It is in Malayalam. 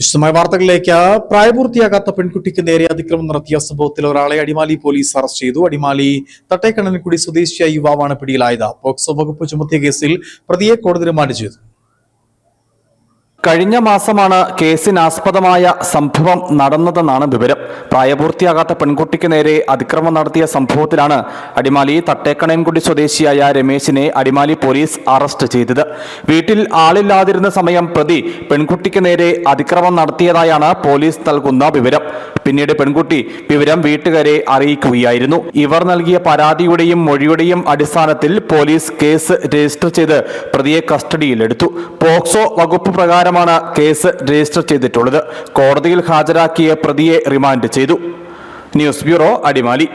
വിശദമായ വാർത്തകളിലേക്ക് പ്രായപൂർത്തിയാകാത്ത പെൺകുട്ടിക്ക് നേരെ അതിക്രമം നടത്തിയ സംഭവത്തിൽ ഒരാളെ അടിമാലി പോലീസ് അറസ്റ്റ് ചെയ്തു. അടിമാലി തട്ടേക്കണ്ണൻകുടി സ്വദേശിയായ യുവാവാണ് പിടിയിലായത്. പോക്സോ വകുപ്പ് ചുമത്തിയ കേസിൽ പ്രതിയെ കോടതി റിമാൻഡ് ചെയ്തു. കഴിഞ്ഞ മാസമാണ് കേസിനാസ്പദമായ സംഭവം നടന്നതെന്നാണ് വിവരം. പ്രായപൂർത്തിയാകാത്ത പെൺകുട്ടിക്ക് നേരെ അതിക്രമം നടത്തിയ സംഭവത്തിലാണ് അടിമാലി തട്ടേക്കണയൻകുടി സ്വദേശിയായ രമേശിനെ അടിമാലി പോലീസ് അറസ്റ്റ് ചെയ്തത്. വീട്ടിൽ ആളില്ലാതിരുന്ന സമയം പ്രതി പെൺകുട്ടിക്ക് നേരെ അതിക്രമം നടത്തിയതായാണ് പോലീസ് നൽകുന്ന വിവരം. പിന്നീട് പെൺകുട്ടി വിവരം വീട്ടുകാരെ അറിയിക്കുകയായിരുന്നു. ഇവർ നൽകിയ പരാതിയുടെയും മൊഴിയുടെയും അടിസ്ഥാനത്തിൽ പോലീസ് കേസ് രജിസ്റ്റർ ചെയ്ത് പ്രതിയെ കസ്റ്റഡിയിലെടുത്തു. പോക്സോ വകുപ്പ് പ്രകാരമാണ് കേസ് രജിസ്റ്റർ ചെയ്തിട്ടുള്ളത്. കോടതിയിൽ ഹാജരാക്കിയ പ്രതിയെ റിമാൻഡ് ചെയ്തു. News bureau Adimali.